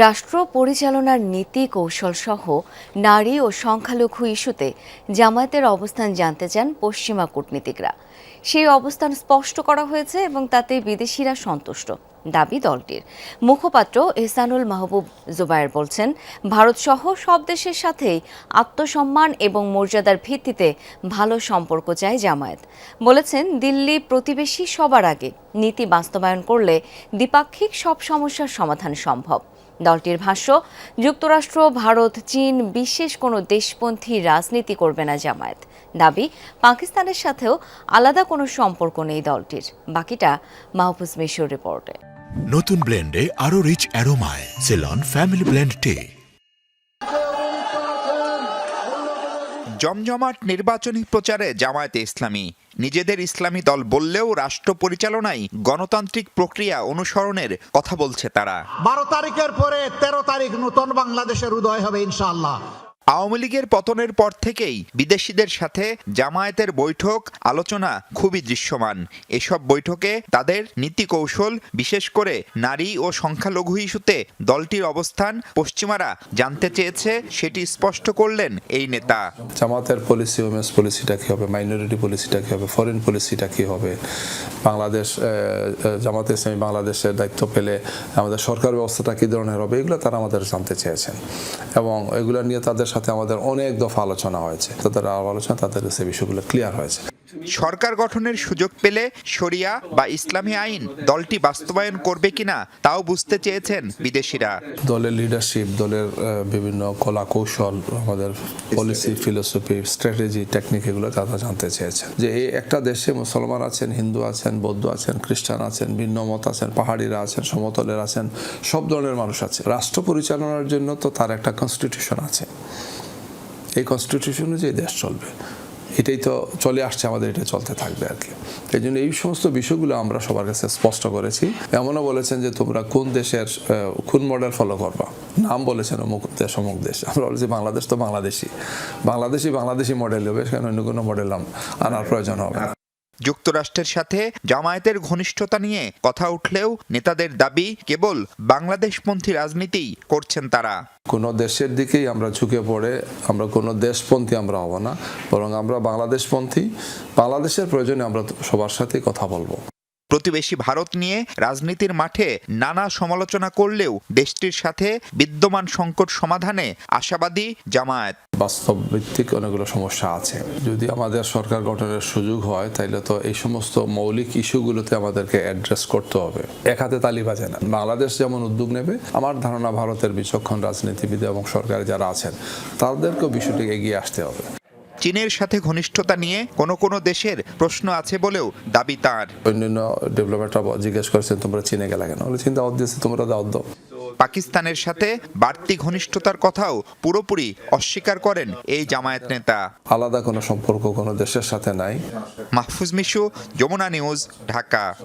রাষ্ট্র পরিচালনার নীতি কৌশল সহ নারী ও সংখ্যালঘু ইস্যুতে জামায়াতের অবস্থান জানতে চান পশ্চিমা কূটনীতিকরা। সেই অবস্থান স্পষ্ট করা হয়েছে এবং তাতে বিদেশিরা সন্তুষ্ট, দাবি দলটির। মুখপাত্র এহসানুল মাহবুব জুবায়ের বলছেন ভারতসহ সব দেশের সাথেই আত্মসম্মান এবং মর্যাদার ভিত্তিতে ভালো সম্পর্ক চায় জামায়াত। বলেছেন, দিল্লি প্রতিবেশী সবার আগে নীতি বাস্তবায়ন করলে দ্বিপাক্ষিক সব সমস্যার সমাধান সম্ভব। দলটির ভাষ্য যুক্তরাষ্ট্র ভারত চীন বিশেষ কোনো দেশপন্থী রাজনীতি করবে না জামায়াত। দাবি পাকিস্তানের সাথেও আলাদা কোনো সম্পর্ক নেই দলটির। বাকিটা মাহফুজ মিশর রিপোর্টে। নতুন ব্লেন্ডে আরও রিচ অ্যারোমায় সেলন ফ্যামিলি ব্লেন্ড টে জমজমাট নির্বাচনী প্রচারে জামায়াতে ইসলামী। নিজেদের ইসলামী দল বললেও রাষ্ট্র পরিচালনায় গণতান্ত্রিক প্রক্রিয়া অনুসরণের কথা বলছে তারা। বারো তারিখের পরে তেরো তারিখ নতুন বাংলাদেশের উদয় হবে ইনশাআল্লাহ। আওয়ামী লীগের পতনের পর থেকেই বিদেশিদের সাথে জামায়াতের বৈঠক আলোচনা খুবই দৃশ্যমান। এসব বৈঠকে তাদের নীতি কৌশল বিশেষ করে নারী ও সংখ্যালঘু ইস্যুতে দলটির অবস্থান পশ্চিমারা জানতে চেয়েছে, সেটি স্পষ্ট করলেন এই নেতা। জামাতের পলিসি ওমেন্স পলিসিটা কী হবে? মাইনরিটি পলিসিটা কী হবে? ফরেন পলিসিটা কী হবে? বাংলাদেশ জামাতে ইসলামী বাংলাদেশের দায়িত্ব পেলে আমাদের সরকার ব্যবস্থাটা কী ধরনের হবে? এগুলো তারা আমাদের জানতে চেয়েছেন। এবং এগুলো নিয়ে তাদের সাথে আমাদের অনেক দফা আলোচনা হয়েছে। তাদের আলোচনা তাদের সে বিষয়গুলো ক্লিয়ার হয়েছে। সরকার গঠনের সুযোগ পেলে শরিয়া বা ইসলামী আইন দলটি বাস্তবায়ন করবে কিনা তাও বুঝতে চেয়েছেন বিদেশিরা। দলের লিডারশিপ দলের বিভিন্ন কলা কৌশল আমাদের পলিসি ফিলোসফি স্ট্র্যাটেজি টেকনিক এগুলো তারা জানতে চেয়েছেন। যে এই একটা দেশে মুসলমান আছেন হিন্দু আছেন বৌদ্ধ আছেন খ্রিস্টান আছেন ভিন্ন মত আছেন পাহাড়িরা আছেন সমতলের আছেন সব ধরনের মানুষ আছে। রাষ্ট্র পরিচালনার জন্য তো তার একটা কনস্টিটিউশন আছে। এই কনস্টিটিউশন অনুযায়ী দেশ চলবে। এটাই তো চলে আসছে, আমাদের এটা চলতে থাকবে আর কি। এই জন্য এই সমস্ত বিষয়গুলো আমরা সবার কাছে স্পষ্ট করেছি। এমনও বলেছেন যে তোমরা কোন দেশের কোন মডেল ফলো করবা। নাম বলেছেন অমুক দেশ অমুক দেশ। আমরা বলেছি বাংলাদেশ তো বাংলাদেশি বাংলাদেশি বাংলাদেশি মডেল হবে, সেখানে অন্য কোনো মডেল আনার প্রয়োজন হবে যুক্তরাষ্ট্রের সাথে জামায়াতের ঘনিষ্ঠতা নিয়ে কথা উঠলেও নেতাদের দাবি কেবল বাংলাদেশপন্থী রাজনীতিই করছেন তারা। কোনো দেশের দিকেই আমরা ঝুঁকে পড়ে আমরা কোনো দেশপন্থী আমরা হব না, বরং আমরা বাংলাদেশপন্থী। বাংলাদেশের প্রয়োজনে আমরা সবার সাথে কথা বলব। প্রতিবেশী ভারত নিয়ে রাজনীতির মাঠে নানা সমালোচনা করলেও দেশটির সাথে বিদ্যমান সংকট সমাধানে আশাবাদী জামায়াত। বাস্তব ভিত্তিক অনেকগুলো সমস্যা আছে। যদি আমাদের সরকার গঠনের সুযোগ হয়, তাইলে তো এই সমস্ত মৌলিক ইস্যুগুলোতে আমাদেরকে অ্যাড্রেস করতে হবে। এক হাতে তালি বাজে না। বাংলাদেশ যেমন উদ্যোগ নেবে, আমার ধারণা ভারতের বিচক্ষণ রাজনীতিবিদ এবং সরকারে যারা আছেন, তাদেরকেও বিষয়টি এগিয়ে আসতে হবে। চীনের সাথে ঘনিষ্ঠতা নিয়ে কোনো কোনো দেশের প্রশ্ন আছে বলেও দাবি তার। অন্যান্য ডেভেলপমেন্টরা জিজ্ঞেস করেছেন তোমরা চীনে গেলে কেন? বলে চিন্তা দিয়েছে তোমরা দাও দাও। পাকিস্তানের সাথে বাড়তি ঘনিষ্ঠতার কথাও পুরোপুরি অস্বীকার করেন এই জামায়াত নেতা। আলাদা কোনো সম্পর্ক কোনো দেশের সাথে নাই। মাহফুজ মিশু যমুনা নিউজ ঢাকা।